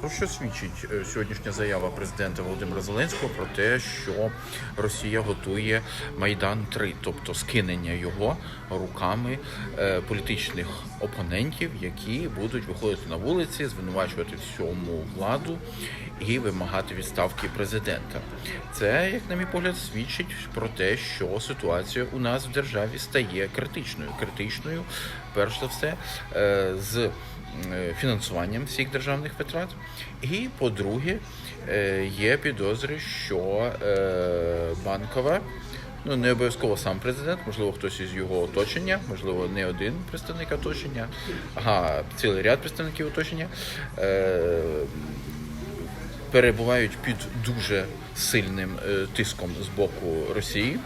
Про що свідчить е, сьогоднішня заява президента Володимира Зеленського про те, що Росія готує Майдан 3 тобто скинення його руками е, політичних опонентів, які будуть виходити на вулиці, звинувачувати всьому владу і вимагати відставки президента. Це, як на мій погляд, свідчить про те, що ситуація у нас в державі стає критичною. Критичною, перш за все, е, з фінансуванням всіх державних витрат. І по-друге, е, є підозри, що е, банкова. Ну, не обов'язково сам президент, можливо, хтось із його оточення, можливо, не один представник оточення, а цілий ряд представників оточення е, перебувають під дуже сильним е, тиском з боку Росії.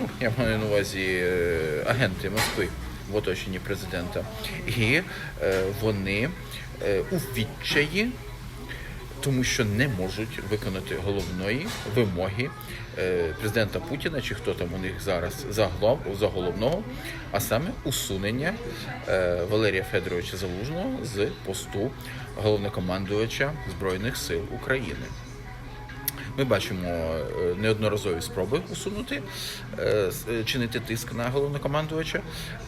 Ну, я маю на увазі е, агенти Москви в оточенні президента. І е, вони е, у відчаї тому що не можуть виконати головної вимоги е, президента Путіна, чи хто там у них зараз за, головного, а саме усунення Валерія Федоровича Залужного з посту головнокомандувача Збройних сил України. Ми бачимо е, неодноразові спроби усунути, е, е, чинити тиск на головнокомандувача.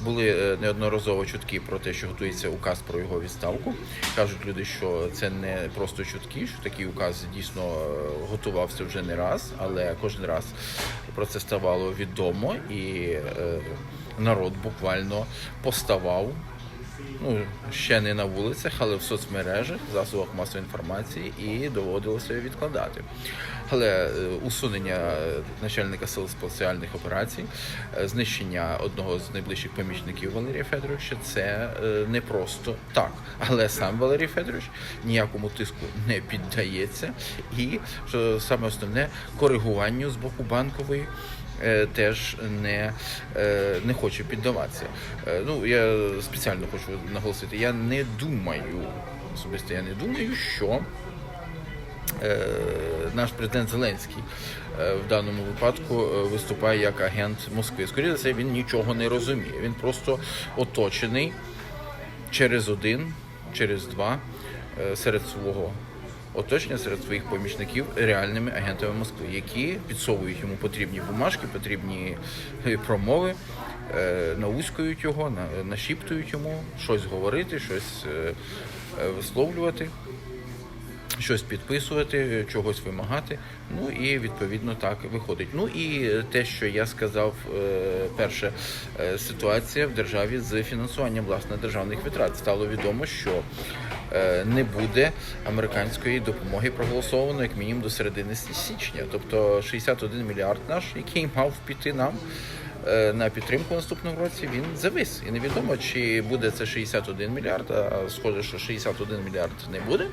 Були неодноразово чутки про те, що готується указ про його відставку. Кажуть люди, що це не просто чутки, що такий указ дійсно готувався вже не раз, але кожен раз про це ставало відомо, і народ буквально поставав ну ще не на вулицях, але в соцмережах, засобах масової інформації, і доводилося відкладати. Але е, усунення е, начальника сил спеціальних операцій, е, знищення одного з найближчих помічників Валерія Федоровича це не просто так. Але сам Валерій Федорович ніякому тиску не піддається, і що саме основне коригуванню з боку банкової теж не, е, не хоче піддаватися. Е, Ну, я спеціально хочу наголосити, я не думаю, особисто я не думаю, що е, наш президент Зеленський е, в даному випадку е, виступає як агент Москви. Скоріше за все, він нічого не розуміє. Він просто оточений через один, через два е, серед свого оточення, серед своїх помічників реальними агентами Москви, які підсовують йому потрібні бумажки, потрібні е, промови, е, науськують його, нашіптують йому щось говорити, щось е, висловлювати щось підписувати, чогось вимагати. Ну і відповідно так виходить. Ну і те, що я сказав, е, перше е, ситуація в державі з фінансуванням власне державних витрат. Стало відомо, що е, не буде американської допомоги проголосовано як мінімум до середини січня. Тобто 61 мільярд наш, який мав піти нам на підтримку наступного році, він завис. І невідомо, чи буде це 61 мільярд, а схоже, що 61 мільярд не буде.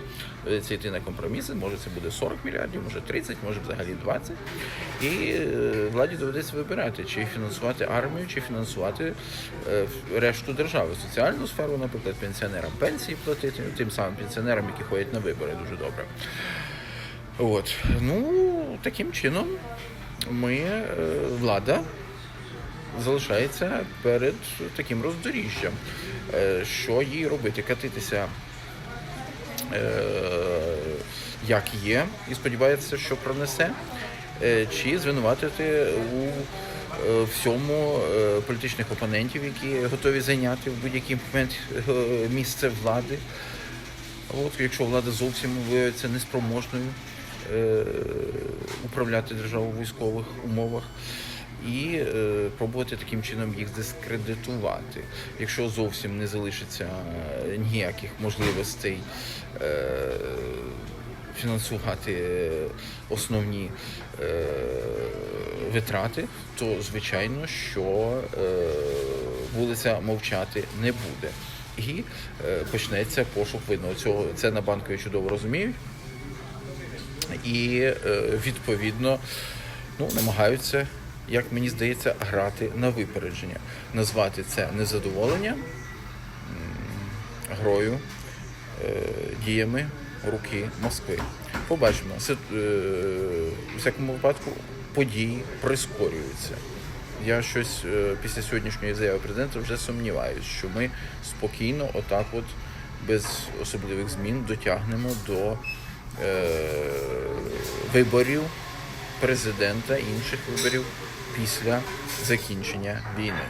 Доведеться йти на компроміси. Може, це буде 40 мільярдів, може 30, може взагалі 20. І е, владі доведеться вибирати, чи фінансувати армію, чи фінансувати е, решту держави, соціальну сферу, наприклад, пенсіонерам пенсії платити, тим самим пенсіонерам, які ходять на вибори, дуже добре. От ну таким чином ми е, влада залишається перед таким роздоріжжям. Е, Що їй робити? Катитися е, як є, і сподівається, що пронесе, е, чи звинуватити у всьому політичних опонентів, які готові зайняти в будь-який момент місце влади. От, якщо влада зовсім виявиться неспроможною управляти державою в військових умовах. І е, пробувати таким чином їх дискредитувати. Якщо зовсім не залишиться е, ніяких можливостей е, фінансувати основні е, витрати, то звичайно, що е, вулиця мовчати не буде. І е, почнеться пошук винного. Цього це на банкові чудово розуміють. І е, відповідно ну, намагаються, як мені здається, грати на випередження, назвати це незадоволення грою, е, діями руки Москви. Побачимо, е, у всякому випадку події прискорюються. Я щось е, після сьогоднішньої заяви президента вже сумніваюся, що ми спокійно, отак, от без особливих змін дотягнемо до е, виборів президента інших виборів після закінчення війни.